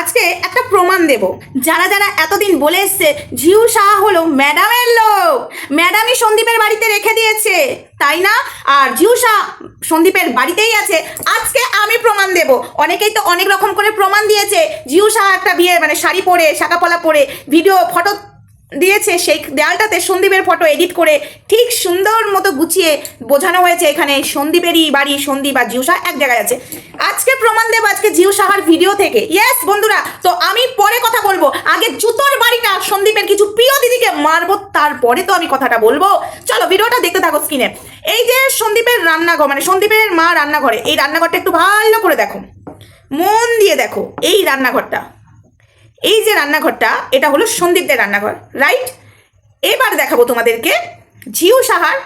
আজকে একটা প্রমাণ দেব। যারা যারা এতদিন বলে এসছে ঝিউ শাহ হলো ম্যাডামের লোক, ম্যাডামই সন্দীপের বাড়িতে রেখে দিয়েছে। তাই না? আর ঝিউ শাহ সন্দীপের বাড়িতেই আছে। আজকে আমি প্রমাণ দেব। অনেকেই তো অনেক রকম করে প্রমাণ দিয়েছে ঝিউ শাহ একটা বিয়ে মানে শাড়ি পরে শাকাপলা পরে ভিডিও ফটো দিয়েছে, সেই দেয়ালটাতে সন্দীপের ফটো এডিট করে ঠিক সুন্দর মতো গুছিয়ে বোঝানো হয়েছে এখানে সন্দীপেরই বাড়ি, সন্দীপ আর জিউ শাহ এক জায়গায় আছে। আজকে প্রমাণ দেব, আজকে জিউ সাহার ভিডিও থেকে। ইয়েস বন্ধুরা, তো আমি পরে কথা বলব। আগে জুতোর বাড়িটা সন্দীপের কিছু প্রিয় দিদিকে মারবো, তারপরে তো আমি কথাটা বলব। চলো ভিডিওটা দেখতে থাকো স্ক্রিনে এই যে সন্দীপের রান্নাঘর মানে সন্দীপের মা রান্নাঘরে, এই রান্নাঘরটা একটু ভালো করে দেখো। মন দিয়ে দেখো, এই রান্নাঘরটা। এই যে রান্নাঘরটা, এটা হলো সন্দীপদের রান্নাঘর রাইট এবার দেখাবো তোমাদেরকে জিউ সাহার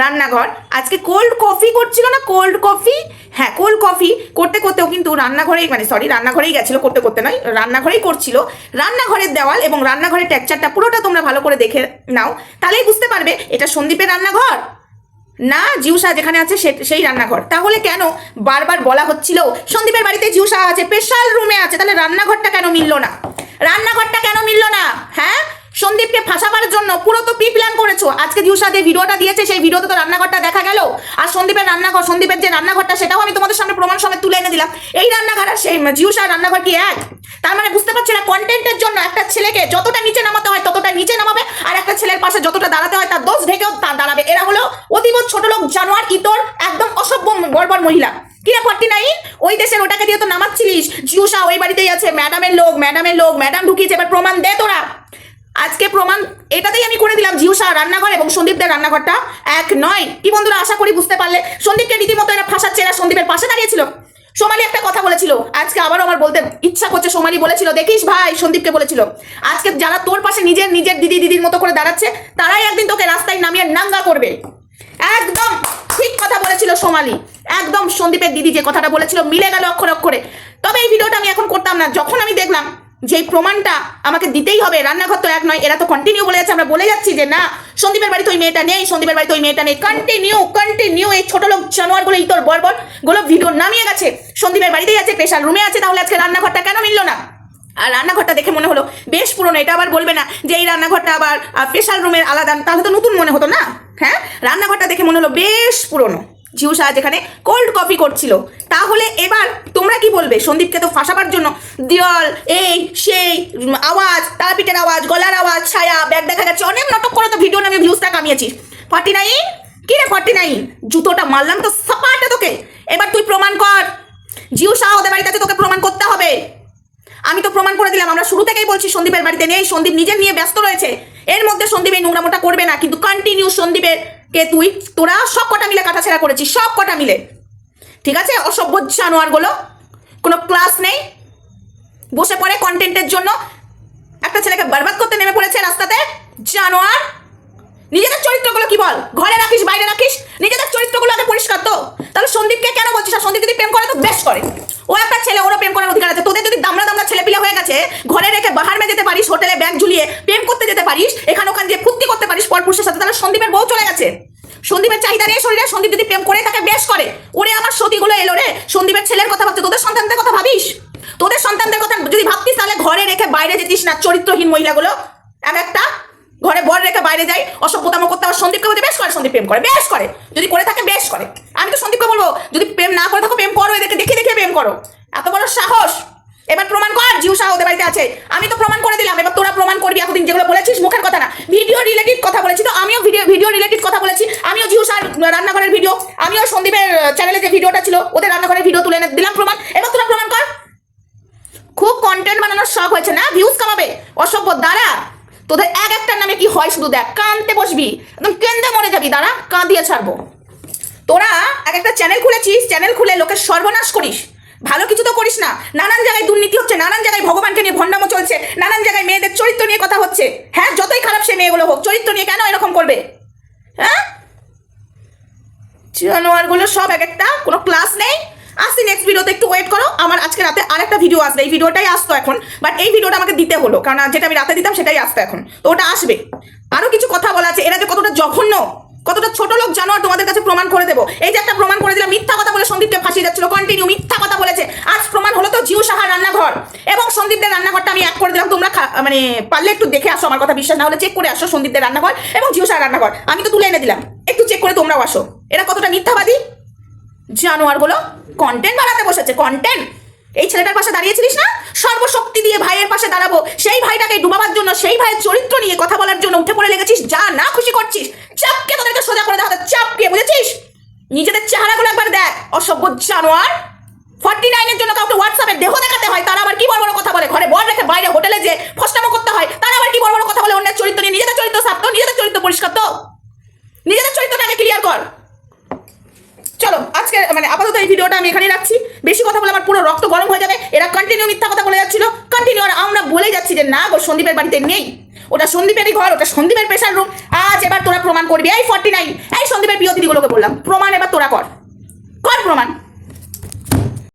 রান্নাঘর। আজকে কোল্ড কফি করছিল না? কোল্ড কফি হ্যাঁ কোল্ড কফি করতে করতেও কিন্তু রান্নাঘরেই মানে সরি রান্নাঘরেই গেছিল, করতে করতে নয়, রান্নাঘরেই করছিল। রান্নাঘরের দেওয়াল এবং রান্নাঘরের টেক্সচারটা পুরোটা তোমরা ভালো করে দেখে নাও, তাহলেই বুঝতে পারবে এটা সন্দীপের রান্নাঘর। না, জিউসা যেখানে আছে সেই রান্নাঘর। তাহলে কেন বারবার বলা হচ্ছিল, সন্দীপের বাড়িতে জিউসা আছে স্পেশাল রুমে আছে, তাহলে রান্নাঘরটা কেন মিলল না? রান্নাঘরটা কেন মিলল না? হ্যাঁ? সন্দীপকে ফাঁসাবার জন্য পুরো তো প্রি প্ল্যান করেছ? আজকে জিউসা যে ভিডিওটা দিয়েছে, সেই ভিডিওতে তো রান্নাঘরটা দেখা গেল। আর সন্দীপের রান্নাঘর, সন্দীপের যে রান্নাঘরটা, সেটাও আমি তোমাদের সামনে প্রমাণ সমেত তুলে এনে দিলাম। এই রান্নাঘর আর সেই জিউসার রান্নাঘর কি এক? তার মানে বুঝতে পারছি না কন্টেন্টের জন্য একটা ছেলেকে যতটা নিচে নামাতে হয় ততটা নিচে নামাবে, আর একটা ছেলের পাশে যতটা দাঁড়াতে হয় তার দোষ ঢেকেও তার দাঁড়াবে। এরা হলো অতীব ছোট লোক, জানোয়ার, ইতর, একদম অসভ্য বর্বর মহিলা। কিরে ফর্টি নাইন ওই দেশের ওটাকে দিয়ে তো নামাচ্ছিলিস? জিউসা ওই বাড়িতেই আছে, ম্যাডামের লোক ম্যাডামের লোক, ম্যাডাম ঢুকিয়েছে, এবার প্রমাণ দে তোরা। আজকে প্রমাণ, এটাতেই আমি করে দিলাম জিউসা রান্নাঘর এবং সন্দীপদের রান্নাঘরটা। এক নয়। কি বন্ধুরা, আশা করি বুঝতে পারলে। সন্দীপকে রীতিমতো এরা ফাঁসাচ্ছে, এরা সন্দীপের পাশে দাঁড়িয়েছিল। সোমালি একটা কথা বলেছিল। আজকে আবারও আমার বলতে ইচ্ছা করছে সোমালি বলেছিল, দেখিস ভাই, সন্দীপকে বলেছিল। আজকে যারা তোর পাশে নিজের নিজের দিদি দিদির মতো করে দাঁড়াচ্ছে, তারাই একদিন তোকে রাস্তায় নামিয়ে নাঙ্গা করবে। একদম ঠিক কথা বলেছিল সোমালি। একদম সন্দীপের দিদি যে কথাটা বলেছিল, মিলে গেল অক্ষর অক্ষরে তবে এই ভিডিওটা আমি এখন করতাম না। যখন আমি দেখলাম যে প্রমাণটা আমাকে দিতেই হবে, রান্নাঘর তো এক নয়, এরা তো কন্টিনিউ বলে যাচ্ছে, আমরা বলে যাচ্ছি যে না, সন্দীপের বাড়িতে ওই মেয়েটা নেই, সন্দীপের বাড়িতে ওই মেয়েটা নেই কন্টিনিউ কন্টিনিউ এই ছোট লোক জানোয়ারগুলো ইতর বর্বরগুলো ভিডিও নামিয়ে গেছে, সন্দীপের বাড়িতেই আছে স্পেশাল রুমে আছে, তাহলে আজকে রান্নাঘরটা কেন মিললো না? আর রান্নাঘরটা দেখে মনে হলো, বেশ পুরনো, এটা আবার বলবে না যে এই রান্নাঘরটা আবার স্পেশাল রুমের আলাদা, তাহলে তো নতুন মনে হতো না হ্যাঁ? রান্নাঘরটা দেখে মনে হলো বেশ পুরনো। জিউ শাহ যেখানে কোল্ড কফি করছিল। তাহলে এবার তোমরা কি বলবে? সন্দীপকে তো ফাঁসাবার জন্য দেওয়াল এই, সেই আওয়াজ তারাপীঠের আওয়াজ, গলার আওয়াজ, ছায়া, ব্যাগ দেখা যাচ্ছে, অনেক নাটক করে তো ভিডিও নামে ভিউজটা কামিয়েছিস ফর্টি নাইন কি রে ফর্টি নাইন জুতোটা মারলাম তো সাপাটে তোকে। এবার তুই প্রমাণ কর। জিউ শাহ ওদের বাড়িতে তোকে প্রমাণ করতে হবে। আমি তো প্রমাণ করে দিলাম, আমরা শুরু থেকেই বলছি সন্দীপের বাড়িতে নেই, সন্দীপ নিজের নিয়ে ব্যস্ত রয়েছে। এর মধ্যে সন্দীপ এই নোংরামোটা করবে না, কিন্তু কন্টিনিউ সন্দীপের কে তুই? তোরা সব কটা মিলে কাটাছেড়া করেছিস, সব কটা মিলে। ঠিক আছে? অসভ্য জানোয়ারগুলো। কোনো ক্লাস নেই। বসে পড়ে কন্টেন্টের জন্য। একটা ছেলেকে বরবাদ করতে নেমে পড়েছে রাস্তাতে। জানোয়ার। নিজেদের চরিত্রগুলো কি বল? ঘরে রাখিস, বাইরে রাখিস? নিজেদের চরিত্রগুলো আগে পরিষ্কার তো। তাহলে সন্দীপকে কেন বলছিস? আর সন্দীপ যদি প্রেম করে তো বেশ করে। ও একটা ছেলে ওরা প্রেম করার অধিকার আছে। তোদের যদি দামড়া দামড়া ছেলে পিলে হয়ে গেছে, ঘরে রেখে বাহার মে যেতে পারিস, হোটেলে ব্যাগ ঝুলিয়ে প্রেম করতে যেতে পারিস, এখানে ওখান দিয়ে ফুর্তি করতে পারিস পরপুরুষের সাথে, তাহলে সন্দীপের বউ চলে গেছে। সন্দীপের চাহিদা নেই শরীরে সন্দীপ যদি প্রেম করে তাকে বেশ করে। ওরে আমার সতীগুলো এলো রে, সন্দীপের ছেলের কথা ভাবছে, তোদের সন্তানদের কথা ভাবিস? তোদের সন্তানদের কথা যদি ভাবতিস, তাহলে ঘরে রেখে বাইরে যেতিস না, চরিত্রহীন মহিলাগুলো। এক একটা ঘরে বর রেখে বাইরে যাই অসভ্যতাম করতে আমার সন্দীপকে বলতে, বেশ করে সন্দীপ প্রেম করে, বেশ করে। যদি করে থাকে, বেশ করে। আমি তো সন্দীপকে বলব, যদি প্রেম না করে থাকো, প্রেম করো এদেরকে, দেখে দেখে প্রেম করো। এত বড় সাহস! এবার প্রমাণ কর জিউ শাহ ওদের বাড়িতে আছে। আমি তো প্রমাণ করে দিলাম, এবার তোরা প্রমাণ করবি এতদিন যেগুলো বলেছিস, মুখের কথা না। ভিডিও রিলেটেড কথা বলেছি তো, আমিও ভিডিও ভিডিও রিলেটেড কথা বলেছি। আমিও জিউ শাহ রান্নাঘরের ভিডিও, আমিও সন্দীপের চ্যানেলে যে ভিডিওটা ছিল, ওদের রান্নাঘরের ভিডিও তুলে দিলাম প্রমাণ। এবার তোরা প্রমাণ কর। খুব কন্টেন্ট বানানোর শখ হয়েছে না? ভিউজ কামাবে? অসভ্য, দাঁড়া। তোদের এক একটার নামে কি হয় শুধু দেখ। কানতে বসবি। একদম কেন্দে মরে যাবি। দাঁড়া, কাঁদিয়ে ছাড়বো। তোরা এক একটা চ্যানেল খুলেছিস চ্যানেল খুলে লোকের সর্বনাশ করিস। ভালো কিছু তো করিস না। নানান জায়গায় দুর্নীতি হচ্ছে, নানান জায়গায় ভগবানকে নিয়ে ভণ্ডামো চলছে, নানান জায়গায় মেয়েদের চরিত্র নিয়ে কথা হচ্ছে। হ্যাঁ যতই খারাপ সে মেয়েগুলো হোক, চরিত্র নিয়ে কেন এরকম করবে? হ্যাঁ? জানোয়ারগুলো সব এক একটা, কোনো ক্লাস নেই? আসছি নেক্সট ভিডিওতে একটু ওয়েট করো। আমার আজকে রাতে আরেকটা ভিডিও আসবে। এই ভিডিওটাই আসতো এখন। বাট এই ভিডিওটা আমাকে দিতে হলো। কারণ যেটা আমি রাতে দিতাম, সেটাই আসতো এখন। তো ওটা আসবে। আরও কিছু কথা বলা আছে। এরা যে কতটা জঘন্য, কতটা ছোট লোক জানো, আর তোমাদের কাছে প্রমাণ করে দেবো। এই যে একটা প্রমাণ করে দিলাম, মিথ্যা কথা বলে সন্দীপকে ফাঁসিয়ে যাচ্ছিল। কন্টিনিউ মিথ্যা কথা বলেছে। আজ প্রমাণ হলো তো জিউ সাহার রান্নাঘর। এবং সন্দীপদের রান্নাঘরটা আমি এক করে দিলাম। তোমরা মানে পারলে একটু দেখে আসো আমার কথা, বিশ্বাস না হলে চেক করে আসো সন্দীপদের রান্নাঘর এবং জিউ সাহার রান্নাঘর। আমি তো তুলে এনে দিলাম। একটু চেক করে তোমরাও আসো। এরা কতটা মিথ্যাবাদী? জানোয়ারগুলো কন্টেন্ট বানাতে বসেছে কন্টেন্ট এই ছেলেটার পাশে দাঁড়িয়েছিলিস না? সর্বশক্তি দিয়ে ভাইয়ের পাশে দাঁড়াবো। সেই ভাইটাকে ডুবাবার জন্য, সেই ভাইয়ের চরিত্র নিয়ে কথা বলার জন্য উঠে পড়ে লেগেছিস। যা না খুশি করছিস, চাপকে তোদেরকে সোজা করে দেখাতে চাপকে, বুঝেছিস? নিজেদের চেহারাগুলো একবার দেখ, অসভ্য জানোয়ার। ফর্টি নাইনের জন্য কাউকে হোয়াটসঅ্যাপে দেহ দেখাতে হয়, তারা আবার কি বড় বড় কথা বলে? ঘরে বল রেখে বাইরে হোটেলে যে ফসনামো করতে হয়, তারা আবার কি বড় বড় কথা বলে? অন্যের চরিত্র নিয়ে নিজেদের চরিত্র সাফ তো নিজেদের চরিত্র পরিষ্কার তো। নিজেদের চরিত্রটাকে ক্লিয়ার কর। চলো, আজকে মানে আপাতত এই ভিডিওটা আমি এখানেই রাখছি। বেশি কথা বলে আমার পুরো রক্ত গরম হয়ে যাবে। এরা কন্টিনিউ মিথ্যা কথা বলে যাচ্ছিল। কন্টিনিউ আর আমরা বলে যাচ্ছি যে, না গো, সন্দীপের বাড়িতে নেই। ওটা সন্দীপেরই ঘর, ওটা সন্দীপের প্রেশার রুম আজ এবার তোরা প্রমাণ করবি। এই ফর্টি নাইন এই সন্দীপের প্রিয় দিদিগুলোকে বললাম, প্রমাণ এবার তোরা কর। কর প্রমাণ।